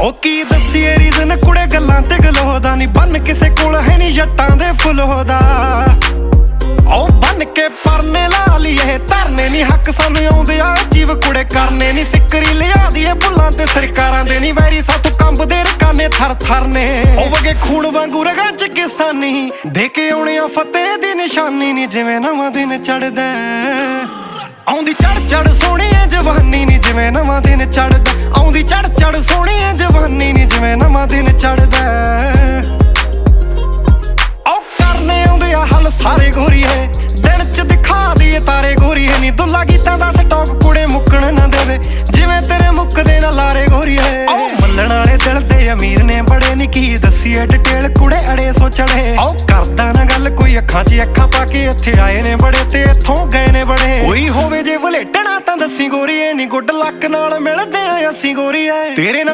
ਉਹ ਕੀ ਦੱਸੀਏ ਰੀਜ਼ਨ ਕੁੜੇ ਗੱਲਾਂ ਤੇ ਗਲੋਦਾ ਨਹੀਂ ਬੰਨ ਕਿਸੇ ਕੋਲ ਹੈ ਨਹੀਂ ਜੱਟਾਂ ਦੇ ਫੁੱਲ ਹੋਦਾ। ਉਹ ਬੰਨ ਕੇ ਪਰਨੇ ਲਾ ਲਈਏ, ਧਰਨੇ ਨਹੀਂ ਹੱਕ ਸਾਨੂੰ ਆਉਂਦੇ ਆ ਜੀਵ ਕੁੜੇ ਕਰਨੇ ਨਹੀਂ ਸਿੱਕਰੀ ਲਿਆ ਦੀਏ ਬੁੱਲਾਂ ਤੇ, ਸਰਕਾਰਾਂ ਦੇ ਨਹੀਂ ਵੈਰੀ ਸਾਥੋਂ ਕੰਬਦੇ ਰਕਾਨੇ ਥਰ ਥਰ ਨੇ ਉਹ ਵਗੇ ਖੂਨ ਵਾਂਗੂ ਰਗਾਂ ਚ ਕਿਸਾਨੀ। ਦੇ ਕੇ ਆਉਣੇ ਆ ਫਤਿਹ ਦੀ ਨਿਸ਼ਾਨੀ ਨਹੀਂ ਜਿਵੇਂ ਨਵਾਂ ਦਿਨ ਚੜਦਾ ਆਉਂਦੀ ਚੜ ਚੜ ਸੋਹਣੀ ਐ ਜਵਾਨੀ ਨਹੀਂ ਜਿਵੇਂ ਨਵਾਂ ਦਿਨ ਚੜਦਾ ਆਉਂਦੀ ਚੜ ਚੜ ਸੋਹਣੀ ਐ ਸਾਰੇ ਗੋਰੀਏ ਦਿਨ ਚ ਦਿਖਾ ਦਈਏ ਤਾਰੇ ਗੋਰੀਏ ਨੀ ਦੁੱਲਾ ਗੀਤਾਂ ਦਾ ਸਟਾਕ ਕੁੜੇ ਮੁੱਕਣ ਨਾ ਦੇਵੇ। ਜਿਵੇਂ ਤੇਰੇ ਮੁੱਕਦੇ ਨਾ ਲਾਰੇ ਗੋਰੀਏ ਔ ਮੰਨਣ ਵਾਲੇ ਦਿਲ ਤੇ ਅਮੀਰ ਨੇ ਬੜੇ ਨੀ ਕੀ ਦੱਸੀਏ ਡਿਟੇਲ। ਕੁੜੇ ਅੜੇ ਸੋਚੜੇ ਔ ਕਰਦਾ ਨਾ ਗੱਲ ਕੋਈ ਅੱਖਾਂ 'ਚ ਅੱਖਾਂ ਪਾ ਕੇ। ਇੱਥੇ ਆਏ ਨੇ ਬੜੇ ਤੇ ਇੱਥੋਂ ਗਏ ਨੇ ਬੜੇ। ਕੋਈ ਹੋਵੇ ਜੇ ਵਲੇਟਣਾ ਤਾਂ ਦੱਸੀ ਗੋਰੀਏ ਨੀ ਗੁੱਡ ਲੱਕ ਨਾਲ ਮਿਲਦੇ ਆ ਅਸੀਂ ਗੋਰੀਏ ਤੇਰੇ